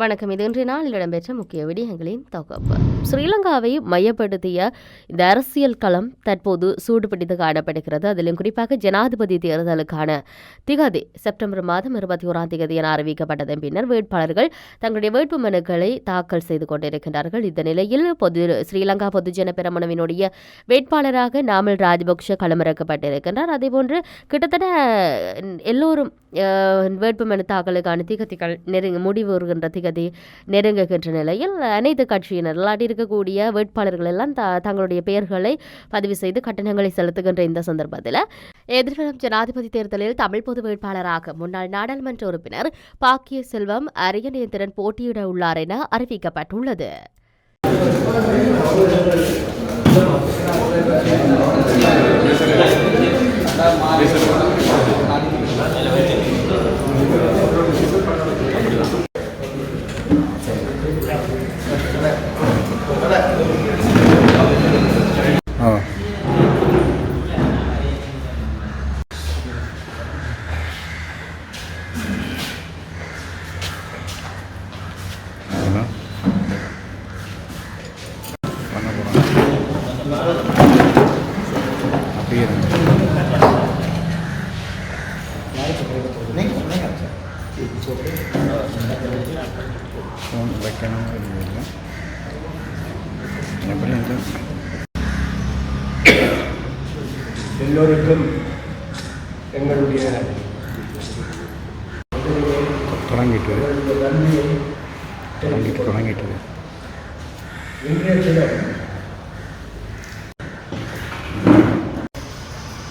வணக்கம். இது இன்றைய நாளில் இடம்பெற்ற முக்கிய விடயங்களின் தொகுப்பு. ஸ்ரீலங்காவை மையப்படுத்திய இந்த அரசியல் களம் தற்போது சூடுபிடித்து காணப்படுகிறது. அதிலும் குறிப்பாக ஜனாதிபதி தேர்தலுக்கான திகதி செப்டம்பர் மாதம் இருபத்தி ஓராம் திகதி என அறிவிக்கப்பட்டதன் பின்னர் வேட்பாளர்கள் தங்களுடைய வேட்பு மனுக்களை தாக்கல் செய்து கொண்டிருக்கின்றார்கள். இந்த நிலையில் பொது ஸ்ரீலங்கா பொதுஜன பெருமனவினுடைய வேட்பாளராக நாமல் ராஜபக்ஷ களமிறக்கப்பட்டிருக்கின்றார். அதேபோன்று கிட்டத்தட்ட எல்லோரும் வேட்புமனு தாக்கலுக்கான திகதிகள் நெருங்க முடிவுருகின்ற திகதி நெருங்குகின்ற நிலையில் அனைத்து கட்சியினர் இல்லாட்டி இருக்கக்கூடிய வேட்பாளர்கள் எல்லாம் த தங்களுடைய பெயர்களை பதிவு செய்து கட்டணங்களை செலுத்துகின்ற இந்த சந்தர்ப்பத்தில் எதிர்வரும் ஜனாதிபதி தேர்தலில் தமிழ் பொது வேட்பாளராக முன்னாள் நாடாளுமன்ற உறுப்பினர் பாக்கிய செல்வம் அரியநேந்திரன் போட்டியிட உள்ளார் என அறிவிக்கப்பட்டுள்ளது. ஆ என்ன? பண்ண போறாங்க. அப்படியே இருங்க. ஃபோன் வைக்கணும் இல்லை எப்படி இருக்கு எல்லோருக்கும் எங்களுடைய தொடங்கிட்டு நன்றியை தொடங்கிட்டு இன்றைய தினம்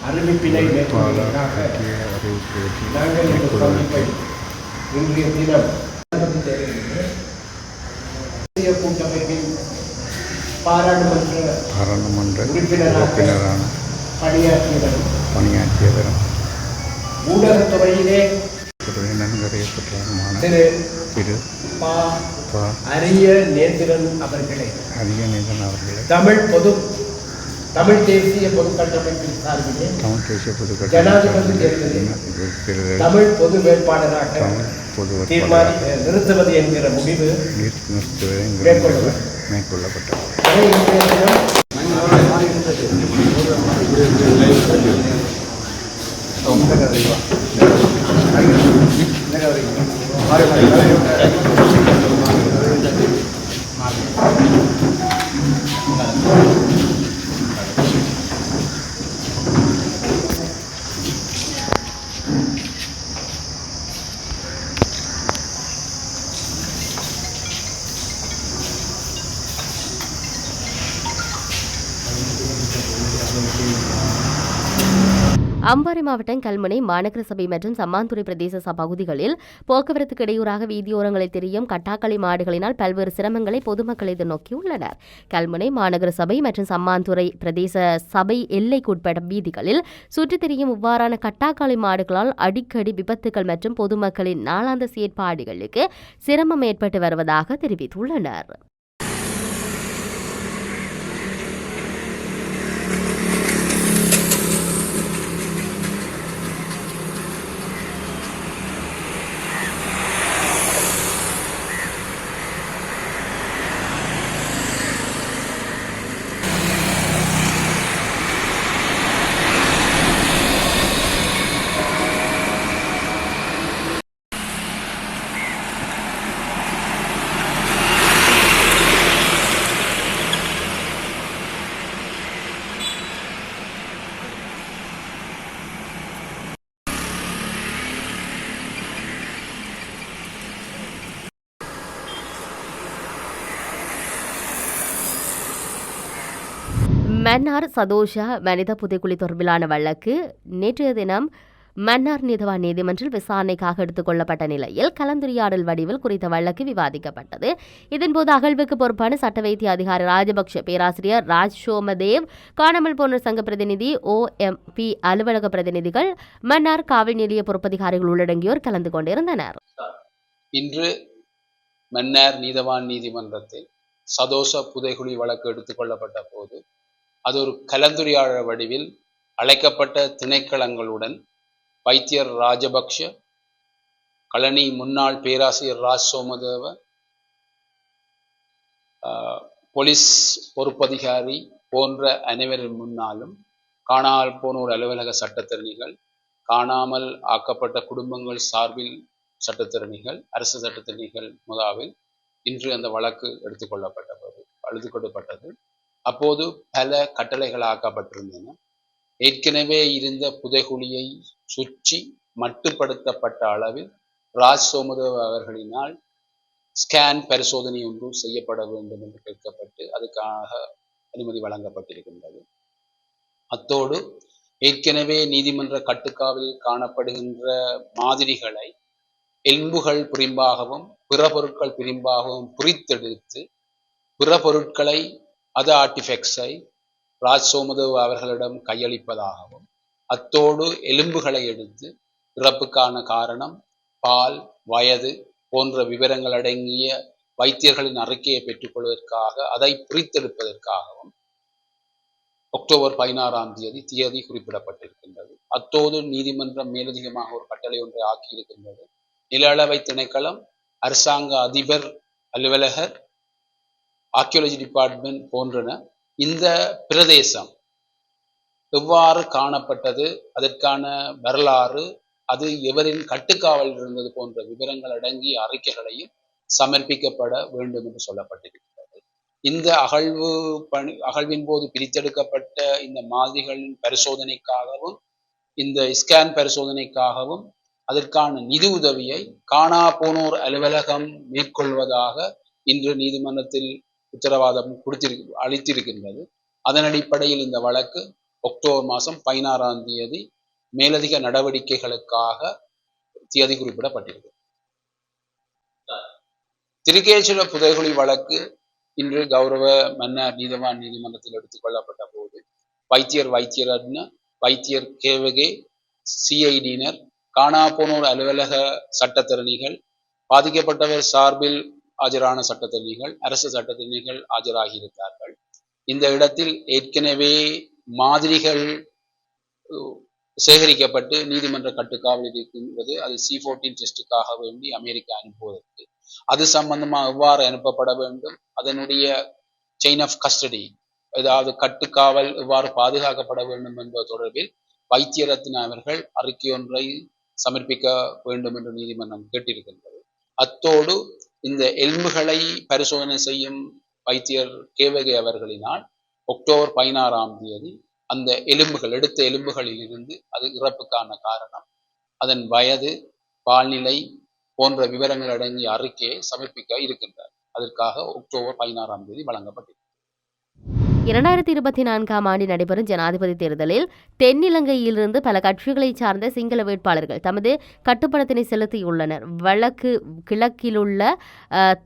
அறிவிப்பினை மேற்கொள்வதற்காக நாங்கள் இந்த சந்திப்பை இன்றைய தினம் கூட்டமைப்பின் பாராளுமன்ற பாராளுமன்ற உறுப்பினராக உறுப்பினரான பணியாற்றியவர். ஊடகத்துறையிலே திரு திரு பா அரிய நேந்திரன் அவர்களை. அரியநேதன் அவர்களை. தமிழ் பொது தமிழ் தேசிய பொது கட்டமைப்பின் சார்பிலே தமிழ் தேசிய பொது ஜனாதிபதி தேர்தலில் தமிழ் பொது வேட்பாளராக பொது தீர்மானி நிறுத்துவது என்கிற முடிவு. மேற்கொள்ளப்பட்டது அதை இன்றைய தினம் அம்பாறை மாவட்டம் கல்முனை மாநகர சபை மற்றும் சம்மாந்துறை பிரதேச பகுதிகளில் போக்குவரத்துக்கு இடையூறாக வீதியோரங்களில் தெரியும் கட்டாக்களி மாடுகளினால் பல்வேறு சிரமங்களை பொதுமக்கள் எதிர்நோக்கியுள்ளனர் கல்முனை மாநகர சபை மற்றும் சம்மாந்துறை பிரதேச சபை எல்லைக்குட்பட்ட வீதிகளில் சுற்றித் திரியும் இவ்வாறான கட்டாக்காளி மாடுகளால் அடிக்கடி விபத்துகள் மற்றும் பொதுமக்களின் நாளாந்த செயற்பாடுகளுக்கு சிரமம் ஏற்பட்டு வருவதாக தெரிவித்துள்ளனர். மன்னார் சதோஷா மனித புதைக்குழி தொடர்பிலான வழக்கு நேற்றைய தினம் மன்னார் நீதவான் நீதிமன்றில் விசாரணைக்காக எடுத்துக்கொள்ளப்பட்ட நிலையில் கலந்துரையாடல் வடிவில் குறித்த வழக்கு விவாதிக்கப்பட்டது. இதன்போது அகழ்வுக்கு பொறுப்பான சட்ட வைத்திய அதிகாரி ராஜபக்ஷ பேராசிரியர் ராஜ் சோமதேவ் காணாமல் போன சங்க பிரதிநிதி ஓ எம் பி அலுவலக பிரதிநிதிகள் மன்னார் காவல் நிலைய பொறுப்பதிகாரிகள் உள்ளடங்கியோர் கலந்து கொண்டிருந்தனர். இன்று மன்னார் நீதவான் நீதிமன்றத்தில் சதோஷ புதைகுழி வழக்கு எடுத்துக்கொள்ளப்பட்ட போது அது ஒரு கலந்துரையாடல் வடிவில் அழைக்கப்பட்ட திணைக்களங்களுடன் வைத்தியர் ராஜபக்ஷ கழனி முன்னாள் பேராசிரியர் ராஜ் சோமதேவ போலீஸ் பொறுப்பதிகாரி போன்ற அனைவரின் முன்னாலும் காணாமல் போனோர் அலுவலக சட்டத்திறனிகள் காணாமல் ஆக்கப்பட்ட குடும்பங்கள் சார்பில் சட்டத்தரணிகள் அரசு சட்டத்தரணிகள் முதாவில் இன்று அந்த வழக்கு எடுத்துக்கொள்ளப்பட்டது எடுத்துக்கொள்ளப்பட்டது அப்போது பல கட்டளைகள் ஆக்கப்பட்டிருந்தன ஏற்கனவே இருந்த புதைகுழியை சுற்றி மட்டுப்படுத்தப்பட்ட அளவில் ராஜ் சோமதேவ் அவர்களினால் ஸ்கேன் பரிசோதனை ஒன்று செய்யப்பட வேண்டும் என்று கேட்கப்பட்டு அதுக்காக அனுமதி வழங்கப்பட்டிருக்கின்றது. அத்தோடு ஏற்கனவே நீதிமன்ற கட்டுக்காவில் காணப்படுகின்ற மாதிரிகளை எலும்புகள் பிரிம்பாகவும் பிற பொருட்கள் பிரிம்பாகவும் பிரித்தெடுத்து பிற பொருட்களை அது ஆர்டிஃபெக்ட்ஸை ராஜ் சோமதேவ் அவர்களிடம் கையளிப்பதாகவும் அத்தோடு எலும்புகளை எடுத்து இறப்புக்கான காரணம் பால் வயது போன்ற விவரங்கள் அடங்கிய வைத்தியர்களின் அறிக்கையை பெற்றுக்கொள்வதற்காக அதை பிரித்தெடுப்பதற்காகவும் அக்டோபர் பதினாறாம் தேதி தியதி குறிப்பிடப்பட்டிருக்கின்றது. அத்தோடு நீதிமன்றம் மேலதிகமாக ஒரு கட்டளை ஒன்றை ஆக்கியிருக்கின்றது. நில அளவை திணைக்களம் அரசாங்க அதிபர் அலுவலகர் ஆர்கியோலஜி டிபார்ட்மெண்ட் போன்றன இந்த பிரதேசம் எவ்வாறு காணப்பட்டது அதற்கான வரலாறு அது எவரின் கட்டுக்காவல் இருந்தது போன்ற விவரங்கள் அடங்கிய அறிக்கைகளையும் சமர்ப்பிக்கப்பட வேண்டும் என்று சொல்லப்பட்டிருக்கிறது. இந்த அகழ்வு பணி அகழ்வின் போது பிரித்தெடுக்கப்பட்ட இந்த மாதிரிகளின் பரிசோதனைக்காகவும் இந்த ஸ்கேன் பரிசோதனைக்காகவும் அதற்கான நிதி உதவியை காணா போனோர் அலுவலகம் மேற்கொள்வதாக இன்று நீதிமன்றத்தில் உத்தரவாதம் கொடுத்திரு அளித்திருக்கின்றது. அதன் அடிப்படையில் இந்த வழக்கு அக்டோபர் மாதம் பதினாறாம் தேதி மேலதிக நடவடிக்கைகளுக்காக தேதி குறிப்பிடப்பட்டிருக்கு. திருக்கேச்சுர புதைகுழி வழக்கு இன்று கௌரவ மன்னர் நீதவான் நீதிமன்றத்தில் எடுத்துக்கொள்ளப்பட்ட போது வைத்தியர் வைத்தியரட்ன வைத்தியர் கேவகே சிஐடியினர் காணா போனோர் அலுவலக சட்டத்தரணிகள் பாதிக்கப்பட்டவர் சார்பில் ஆஜரான சட்டத்தரணிகள் அரசு சட்டத்தரணிகள் ஆஜராகியிருந்தார்கள் இந்த இடத்தில் ஏற்கனவே மாதிரிகள் சேகரிக்கப்பட்டு நீதிமன்ற கட்டுக்காவலில் இருக்கின்றது. அது சி ஃபோர்டீன் டெஸ்டுக்காக வேண்டி அமெரிக்கா அனுப்புவதற்கு. அது சம்பந்தமாக எவ்வாறு அனுப்பப்பட வேண்டும்? அதனுடைய செயின் ஆஃப் கஸ்டடி ஏதாவது கட்டுக்காவல் எவ்வாறு பாதுகாக்கப்பட வேண்டும் என்பது தொடர்பில் வைத்தியரத்ன அவர்கள் அறிக்கையொன்றை சமர்ப்பிக்க வேண்டும் என்று நீதிமன்றம் கேட்டிருக்கின்றது. அத்தோடு இந்த எலும்புகளை பரிசோதனை செய்யும் வைத்தியர் கேவகை அவர்களினால் அக்டோபர் பதினாறாம் தேதி அந்த எலும்புகள் எடுத்த எலும்புகளில் இருந்து அது இறப்புக்கான காரணம். அதன் வயது பால்நிலை போன்ற விவரங்கள் அடங்கிய அறிக்கையை சமர்ப்பிக்க இருக்கின்றார். அதற்காக அக்டோபர் பதினாறாம் தேதி வழங்கப்பட்டது இரண்டாயிரத்தி இருபத்தி நான்காம் ஆண்டு நடைபெறும் ஜனாதிபதி தேர்தலில் தென்னிலங்கையிலிருந்து பல கட்சிகளைச் சார்ந்த சிங்கள வேட்பாளர்கள் தமது கட்டுப்பணத்தினை செலுத்தியுள்ளனர். வழக்கு கிழக்கிலுள்ள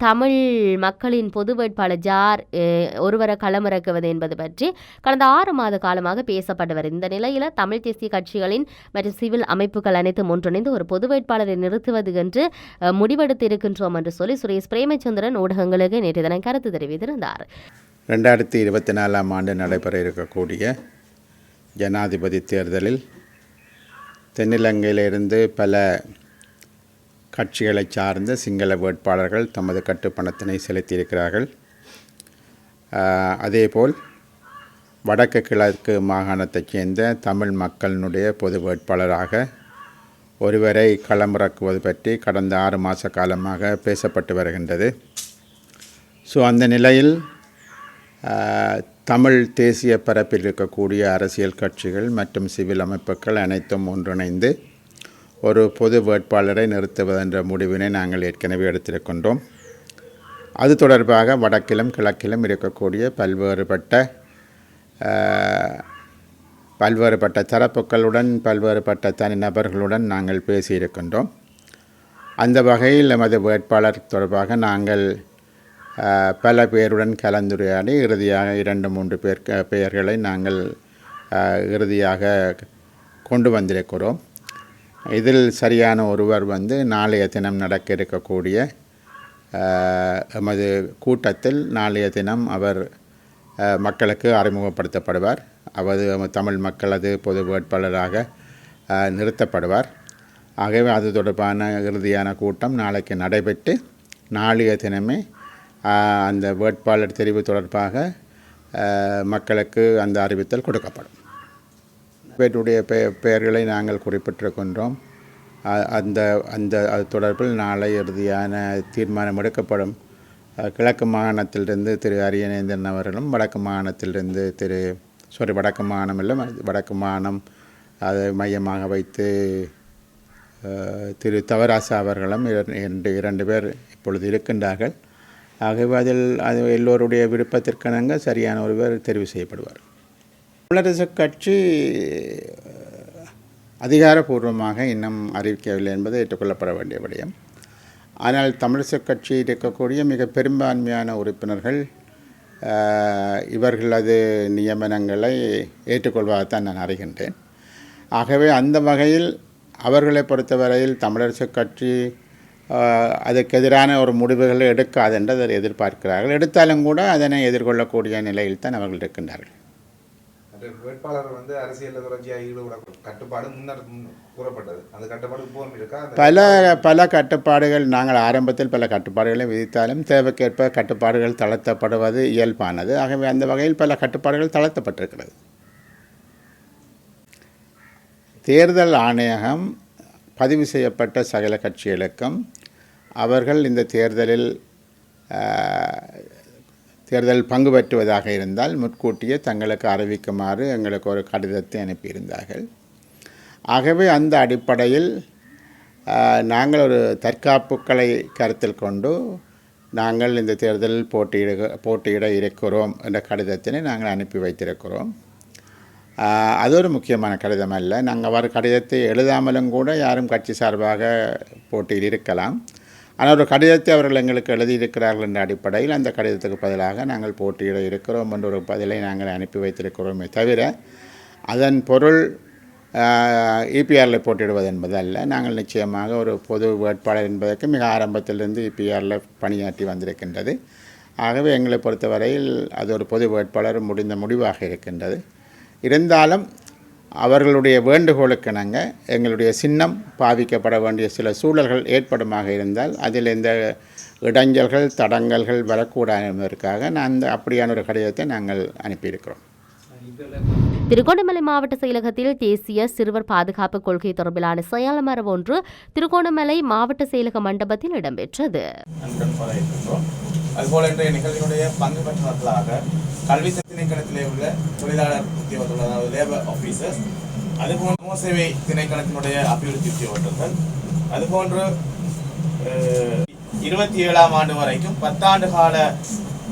தமிழ் மக்களின் பொது வேட்பாளர் ஜார் ஒருவரை களமிறக்குவது என்பது பற்றி கடந்த ஆறு மாத காலமாக பேசப்பட்டு இந்த நிலையில் தமிழ் தேசிய கட்சிகளின் மற்றும் சிவில் அமைப்புகள் அனைத்தும் ஒன்றிணைந்து ஒரு பொது வேட்பாளரை நிறுத்துவது என்று முடிவெடுத்திருக்கின்றோம் என்று சொல்லி சுரேஷ் பிரேமச்சந்திரன் ஊடகங்களுக்கு நேற்று தினம் கருத்து தெரிவித்திருந்தார். ரெண்டாயிரத்தி இருபத்தி நாலாம் ஆண்டு நடைபெற இருக்கக்கூடிய ஜனாதிபதி தேர்தலில் தென்னிலங்கையிலிருந்து பல கட்சிகளை சார்ந்த சிங்கள வேட்பாளர்கள் தமது கட்டுப்பணத்தினை செலுத்தியிருக்கிறார்கள். அதேபோல் வடக்கு கிழக்கு மாகாணத்தைச் சேர்ந்த தமிழ் மக்களினுடைய பொது வேட்பாளராக ஒருவரை களமிறக்குவது பற்றி கடந்த ஆறு மாத காலமாக பேசப்பட்டு வருகின்றது. ஸோ அந்த நிலையில் தமிழ் தேசிய பரப்பில் இருக்கக்கூடிய அரசியல் கட்சிகள் மற்றும் சிவில் அமைப்புகள் அனைத்தும் ஒன்றிணைந்து ஒரு பொது வேட்பாளரை நிறுத்துவதென்ற முடிவினை நாங்கள் ஏற்கனவே எடுத்திருக்கின்றோம். அது தொடர்பாக வடக்கிலும் கிழக்கிலும் இருக்கக்கூடிய பல்வேறுபட்ட பல்வேறுபட்ட தரப்புகளுடன் பல்வேறுபட்ட தனிநபர்களுடன் நாங்கள் பேசியிருக்கின்றோம். அந்த வகையில் எமது வேட்பாளர் தொடர்பாக நாங்கள் பல பேருடன் கலந்துரையாடி இறுதியாக இரண்டு மூன்று பேர் க- பெயர்களை நாங்கள் இறுதியாக கொண்டு வந்திருக்கிறோம். இதில் சரியான ஒருவர் வந்து நாளைய தினம் நடக்க இருக்கக்கூடிய எமது கூட்டத்தில் நாளைய தினம் அவர் மக்களுக்கு அறிமுகப்படுத்தப்படுவார். அவர் தமிழ் மக்களது பொது வேட்பாளராக நிறுத்தப்படுவார். ஆகவே அது தொடர்பான இறுதியான கூட்டம் நாளைக்கு நடைபெற்று நாளைய தினமே அந்த வேட்பாளர் தெரிவு தொடர்பாக மக்களுக்கு அந்த அறிவித்தல் கொடுக்கப்படும். பேருடைய பெ பெயர்களை நாங்கள் குறிப்பிட்டிருக்கின்றோம். அ- அந்த அந்த அது தொடர்பில் நாளை இறுதியான தீர்மானம் எடுக்கப்படும். கிழக்கு மாகாணத்திலிருந்து திரு அரியநேந்திரன் அவர்களும் வடக்கு மாகாணத்திலிருந்து திரு சாரி வடக்கு மாகாணம் இல்லை வடக்கு மாகாணம் அதை மையமாக வைத்து திரு தவராசா அவர்களும் இரண்டு இரண்டு பேர் இப்பொழுது இருக்கின்றார்கள். ஆகவே அதில் அது எல்லோருடைய விருப்பத்திற்கணங்க சரியான ஒருவர் தெரிவு செய்யப்படுவார். தமிழரசு கட்சி அதிகாரபூர்வமாக அதிகாரப்பூர்வமாக இன்னும் அறிவிக்கவில்லை என்பது ஏற்றுக்கொள்ளப்பட வேண்டிய விடயம். ஆனால் தமிழரசுக் கட்சி இருக்கக்கூடிய மிக பெரும்பான்மையான உறுப்பினர்கள் இவர்களது நியமனங்களை ஏற்றுக்கொள்வதாகத்தான் நான் அறிகின்றேன். ஆகவே அந்த வகையில் அவர்களை பொறுத்தவரையில் தமிழரசு கட்சி எதிரான ஒரு முடிவுகளை எடுக்காது என்று அதை எதிர்பார்க்கிறார்கள். எடுத்தாலும் கூட அதனை எதிர்கொள்ளக்கூடிய நிலையில் தான் அவர்கள் இருக்கின்றார்கள். வேட்பாளர் வந்து அரசியலில் தொடர்ச்சியாக ஈடுபட கட்டுப்பாடு முன்னர் கூறப்பட்டது. அந்த கட்டுப்பாடு இப்போவும் இருக்கா? அந்த பல பல கட்டுப்பாடுகள் நாங்கள் ஆரம்பத்தில் பல கட்டுப்பாடுகளை விதித்தாலும் தேவைக்கேற்ப கட்டுப்பாடுகள் தளர்த்தப்படுவது இயல்பானது. ஆகவே அந்த வகையில் பல கட்டுப்பாடுகள் தளர்த்தப்பட்டிருக்கிறது. தேர்தல் ஆணையகம் பதிவு செய்யப்பட்ட சகல கட்சிகளுக்கும் அவர்கள் இந்த தேர்தலில் தேர்தலில் தேர்தல் பங்கு பெற்றுவதாக இருந்தால் முன்கூட்டியே தங்களுக்கு அறிவிக்குமாறு எங்களுக்கு ஒரு கடிதத்தை அனுப்பியிருந்தார்கள். ஆகவே அந்த அடிப்படையில் நாங்கள் ஒரு தற்காப்புக்களை கருத்தில் கொண்டு நாங்கள் இந்த தேர்தலில் போட்டியிட போட்டியிட இருக்கிறோம் என்ற கடிதத்தினை நாங்கள் அனுப்பி வைத்திருக்கிறோம். அது ஒரு முக்கியமான கடிதம் அல்ல. நாங்கள் அவர் கடிதத்தை எழுதாமலும் கூட யாரும் கட்சி சார்பாக போட்டியில் இருக்கலாம். ஆனால் ஒரு கடிதத்தை அவர்கள் எங்களுக்கு எழுதியிருக்கிறார்கள் என்ற அடிப்படையில் அந்த கடிதத்துக்கு பதிலாக நாங்கள் போட்டியிட இருக்கிறோம் என்ற ஒரு பதிலை நாங்கள் அனுப்பி வைத்திருக்கிறோமே தவிர அதன் பொருள் இபிஆரில் போட்டியிடுவது என்பது அல்ல. நாங்கள் நிச்சயமாக ஒரு பொது வேட்பாளர் என்பதற்கு மிக ஆரம்பத்திலிருந்து இபிஆரில் பணியாற்றி வந்திருக்கின்றது. ஆகவே எங்களை பொறுத்தவரையில் அது ஒரு பொது வேட்பாளர் முடிந்த முடிவாக இருக்கின்றது. இருந்தாலும் அவர்களுடைய வேண்டுகோளுக்கிணங்க எங்களுடைய சின்னம் பாவிக்கப்பட வேண்டிய சில சூழல்கள் ஏற்படுமாக இருந்தால் அதில் இந்த இடைஞ்சல்கள் தடங்கல்கள் வரக்கூடாது என்பதற்காக நான் அந்த அப்படியான ஒரு கடிதத்தை நாங்கள் அனுப்பியிருக்கிறோம். திருகோணமலை மாவட்ட செயலகத்தில் தேசிய சிறுவர் பாதுகாப்பு கொள்கை தொடர்பிலான செயலமரம் ஒன்று திருகோணமலை மாவட்ட செயலக மண்டபத்தில் இடம்பெற்றது. அதுபோல இன்றைய நிகழ்வினுடைய பங்கு பெற்றவர்களாக கல்வி திணைக்களத்திலே உள்ள தொழிலாளர் உத்தியோகர்கள் அதாவது லேபர் ஆஃபீஸர்ஸ் அதுபோன்ற சமூக சேவை திணைக்களத்தினுடைய அபிவிருத்தி உத்தியோகத்தர்கள் அதுபோன்று இருபத்தி ஏழாம் ஆண்டு வரைக்கும் பத்தாண்டு கால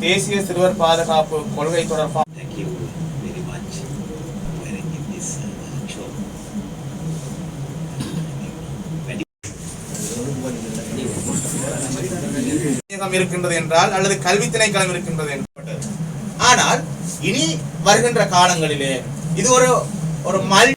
தேசிய சிறுவர் பாதுகாப்பு கொள்கை தொடர்பான திணைக்களம் இருக்கின்றது என்றால் அல்லது கல்வி திணைக்களம் இருக்கின்றது என்று ஆனால் இனி வருகின்ற காலங்களிலே இது ஒரு ஒரு மல்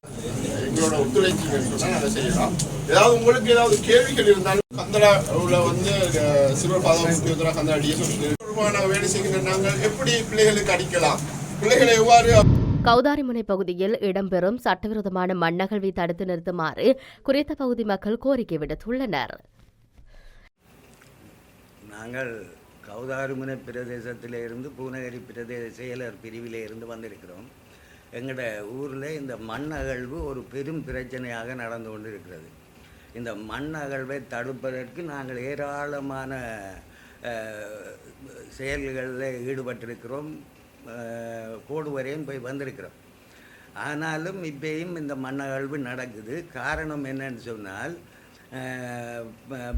எங்களோட ஒத்துழைப்பு சொன்னா நாங்கள் செய்யலாம். ஏதாவது உங்களுக்கு ஏதாவது கேள்விகள் இருந்தாலும் கந்தடாவில் வந்து அஹ், சிறுவர் பாதுகாப்பு உத்தியோகத்தராக கந்தடா டிஎஸ் தொடர்பான வேலை செய்கின்ற நாங்கள் எப்படி பிள்ளைகளுக்கு அடிக்கலாம்? பிள்ளைகளை எவ்வாறு கௌதாரிமுனை பகுதியில் இடம்பெறும் சட்டவிரோதமான மண்ணகழ்வை தடுத்து நிறுத்துமாறு குறித்த பகுதி மக்கள் கோரிக்கை விடுத்துள்ளனர். நாங்கள் கௌதாரிமுனை பிரதேசத்தில் இருந்து பூநகரி பிரதேச செயலர் பிரிவில் இருந்து வந்திருக்கிறோம். எங்களோட ஊரில் இந்த மண் அகழ்வு ஒரு பெரும் பிரச்சனையாக நடந்து கொண்டு இருக்கிறது இந்த மண் அகழ்வை தடுப்பதற்கு நாங்கள் ஏராளமான செயல்களில் ஈடுபட்டிருக்கிறோம். கோடு வரையும் போய் வந்திருக்கிறோம். ஆனாலும் இப்பயும் இந்த மண் அகழ்வு நடக்குது. காரணம் என்னன்னு சொன்னால்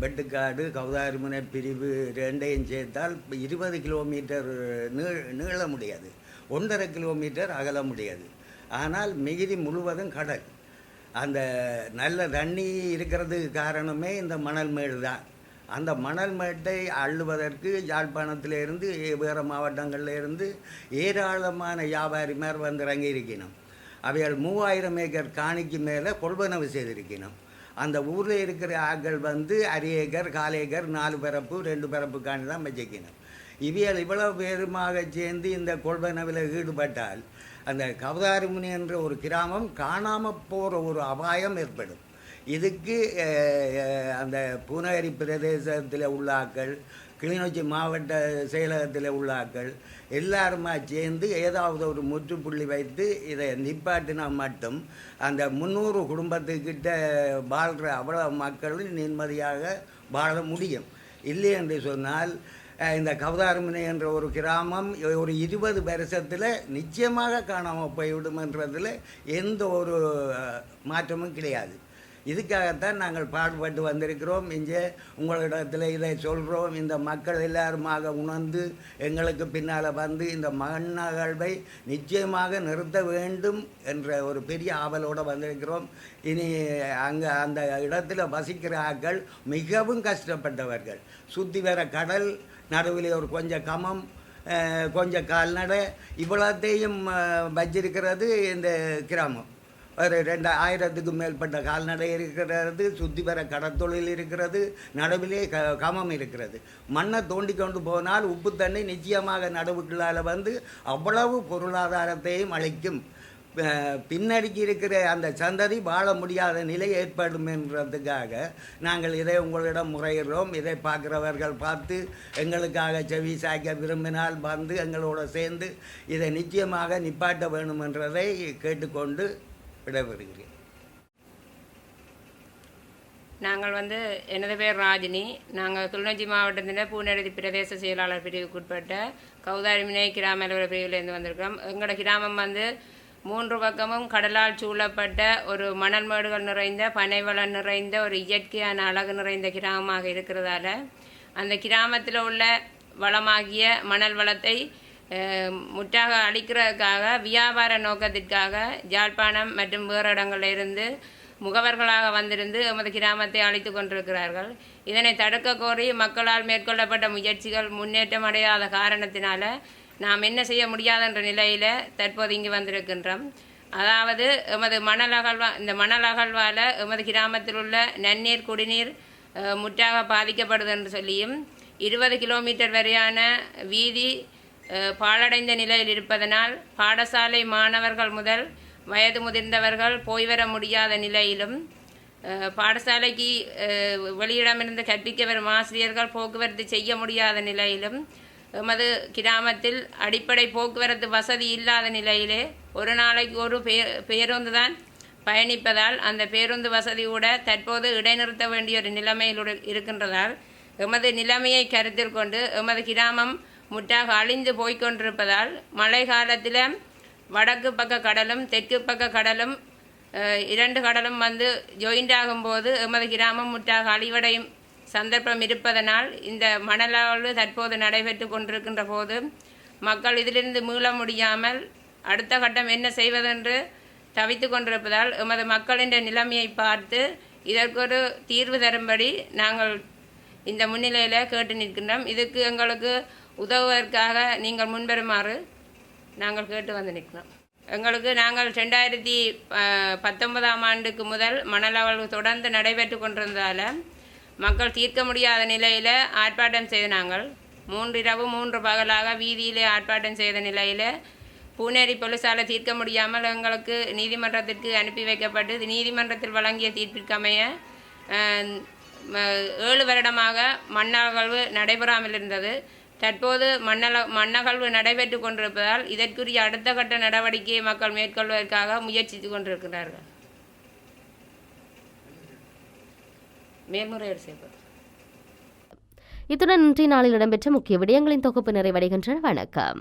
வெட்டுக்காடு கௌதாரிமுனை பிரிவு ரெண்டையும் சேர்த்தால் இருபது கிலோமீட்டர் நீ நீள முடியாது. ஒன்றரை கிலோமீட்டர் அகல முடியாது. ஆனால் மிகுதி முழுவதும் கடல். அந்த நல்ல தண்ணி இருக்கிறதுக்கு காரணமே இந்த மணல் மேடு தான். அந்த மணல் மேட்டை அள்ளுவதற்கு யாழ்ப்பாணத்திலிருந்து வேறு மாவட்டங்கள்ல இருந்து ஏராளமான வியாபாரிமார் வந்து இறங்கியிருக்கணும். அவைகள் மூவாயிரம் ஏக்கர் காணிக்கு மேலே கொள்வனவு செய்திருக்கணும். அந்த ஊரில் இருக்கிற ஆட்கள் வந்து அரை ஏக்கர் கால் ஏக்கர் நாலு பரப்பு ரெண்டு பரப்புக்காண்டி தான் வச்சுக்கணும் இவியல் இவ்வளவு பேருமாக சேர்ந்து இந்த கொள்வனவில் ஈடுபட்டால் அந்த கவதாரிமுனி என்ற ஒரு கிராமம் காணாமல் போகிற ஒரு அபாயம் ஏற்படும். இதுக்கு அந்த பூநகரி பிரதேசத்தில் உள்ள ஆக்கள் கிளிநொச்சி மாவட்ட செயலகத்தில் உள்ளாக்கள் எல்லாருமா சேர்ந்து ஏதாவது ஒரு முற்றுப்புள்ளி வைத்து இதை நிப்பாட்டினா மட்டும் அந்த முந்நூறு குடும்பத்துக்கிட்ட வாழ்கிற அவ்வளோ மக்களும் நிம்மதியாக வாழ முடியும். இல்லை என்று சொன்னால் இந்த கவதாரமுனை என்ற ஒரு கிராமம் ஒரு இருபது வருஷத்தில் நிச்சயமாக காணாமல் போய்விடும் என்றதில் எந்த ஒரு மாற்றமும் கிடையாது. இதுக்காகத்தான் நாங்கள் பாடுபட்டு வந்திருக்கிறோம். இங்கே உங்களிடத்தில் இதை சொல்கிறோம் இந்த மக்கள் எல்லாருமாக உணர்ந்து எங்களுக்கு பின்னால் வந்து இந்த மண்ணகழ்வை நிச்சயமாக நிறுத்த வேண்டும் என்ற ஒரு பெரிய ஆவலோடு வந்திருக்கிறோம். இனி அங்கே அந்த இடத்துல வசிக்கிற ஆட்கள் மிகவும் கஷ்டப்பட்டவர்கள். சுற்றி வர கடல் நடுவில் ஒரு கொஞ்சம் கமம் கொஞ்சம் கால்நடை இவ்வளோத்தையும் வச்சிருக்கிறது இந்த கிராமம். ஒரு ரெண்டு ஆயிரத்துக்கும் மேற்பட்ட கால்நடை இருக்கிறது சுற்றி வர கடத்தொழில் இருக்கிறது நடுவிலே க கமம் இருக்கிறது. மண்ணை தோண்டி கொண்டு போனால் உப்பு தண்ணி நிச்சயமாக நடுவுக்குள்ளால் வந்து அவ்வளவு பொருளாதாரத்தையும் அளிக்கும். பின்னடிக்கு இருக்கிற அந்த சந்ததி வாழ முடியாத நிலை ஏற்படும் என்றதுக்காக நாங்கள் இதை உங்களிடம் முறையிடுறோம். இதை பார்க்குறவர்கள் பார்த்து எங்களுக்காக செவி சாய்க்க விரும்பினால் வந்து எங்களோட சேர்ந்து இதை நிச்சயமாக நிப்பாட்ட வேணும் என்றதை கேட்டுக்கொண்டு விடைபெறுகிறேன். நாங்கள் வந்து எனது பேர் ராஜினி. நாங்கள் கிளிநொச்சி மாவட்டத்தின் பூநெடுதி பிரதேச செயலாளர் பிரிவுக்குட்பட்ட கௌதாரிமினை கிராம அலுவலர் பிரிவிலேருந்து வந்திருக்கிறோம். எங்களோட கிராமம் வந்து மூன்று பக்கமும் கடலால் சூழப்பட்ட ஒரு மணல் மேடுகள் நிறைந்த பனைவளம் நிறைந்த ஒரு இயற்கையான அழகு நிறைந்த கிராமமாக இருக்கிறதால அந்த கிராமத்தில் உள்ள வளமாகிய மணல் வளத்தை முற்றாக அழிக்கிறதுக்காக வியாபார நோக்கத்திற்காக ஜாழ்ப்பாணம் மற்றும் வேறு இடங்களில் இருந்து முகவர்களாக வந்திருந்து எமது கிராமத்தை அழைத்து கொண்டிருக்கிறார்கள். இதனை தடுக்க கோரி மக்களால் மேற்கொள்ளப்பட்ட முயற்சிகள் முன்னேற்றம் அடையாத காரணத்தினால நாம் என்ன செய்ய முடியாத என்ற நிலையில் தற்போது இங்கு வந்திருக்கின்றோம். அதாவது எமது மணல் அகழ்வா இந்த மணல் அகழ்வால் எமது கிராமத்தில் உள்ள நன்னீர் குடிநீர் முற்றாக பாதிக்கப்படுது என்று சொல்லியும் இருபது கிலோமீட்டர் வரையான வீதி பாழடைந்த நிலையில் இருப்பதனால் பாடசாலை மாணவர்கள் முதல் வயது முதிர்ந்தவர்கள் போய் வர முடியாத நிலையிலும் பாடசாலைக்கு வெளியிடமிருந்து கற்பிக்க வரும் ஆசிரியர்கள் போக்குவரத்து செய்ய முடியாத நிலையிலும் எமது கிராமத்தில் அடிப்படை போக்குவரத்து வசதி இல்லாத நிலையிலே ஒரு நாளைக்கு ஒரு பே பேருந்து தான் பயணிப்பதால் அந்த பேருந்து வசதி கூட தற்போது இடைநிறுத்த வேண்டிய ஒரு நிலைமையில் இருக்கின்றதால் எமது நிலைமையை கருத்தில் கொண்டு எமது கிராமம் முற்றாக அழிந்து போய்க்கொண்டிருப்பதால் மழை காலத்தில் வடக்கு பக்க கடலும் தெற்கு பக்க கடலும் இரண்டு கடலும் வந்து ஜாயிண்ட் ஆகும்போது எமது கிராமம் முற்றாக அழிவடையும் சந்தர்ப்பம் இருப்பதனால் இந்த மணலாழ்வு தற்போது நடைபெற்று கொண்டிருக்கின்ற போது மக்கள் இதிலிருந்து மீள முடியாமல் அடுத்த கட்டம் என்ன செய்வதென்று தவித்து கொண்டிருப்பதால் எமது மக்களின் நிலைமையை பார்த்து இதற்கொரு தீர்வு தரும்படி நாங்கள் இந்த முன்னிலையில் கேட்டு நிற்கின்றோம். இதுக்கு எங்களுக்கு உதவுவதற்காக நீங்கள் முன்வருமாறு நாங்கள் கேட்டு வந்து நிற்கிறோம். எங்களுக்கு நாங்கள் ரெண்டாயிரத்தி பத்தொன்பதாம் ஆண்டுக்கு முதல் மணலவழ்வு தொடர்ந்து நடைபெற்று கொண்டிருந்ததால் மக்கள் தீர்க்க முடியாத நிலையில் ஆர்ப்பாட்டம் செய்த நாங்கள். மூன்று இரவு மூன்று பகலாக வீதியிலே ஆர்ப்பாட்டம் செய்த நிலையில் பூனேரி போலீசால தீர்க்க முடியாமல் எங்களுக்கு நீதிமன்றத்திற்கு அனுப்பி வைக்கப்பட்டு நீதிமன்றத்தில் வழங்கிய தீர்ப்பிற்கமைய ஏழு வருடமாக மண்ணகழ்வு நடைபெறாமல் இருந்தது. தற்போது மன்னல மன்னகழ்வு நடைபெற்று கொண்டிருப்பதால் இதற்குரிய அடுத்த கட்ட நடவடிக்கையை மக்கள் மேற்கொள்வதற்காக முயற்சித்து கொண்டிருக்கிறார்கள். மேல்முறையீடு செய்வது இத்துடன் இன்றைய நாளில் இடம்பெற்ற முக்கிய விடயங்களின் தொகுப்பு நிறைவடைகின்றன. வணக்கம்.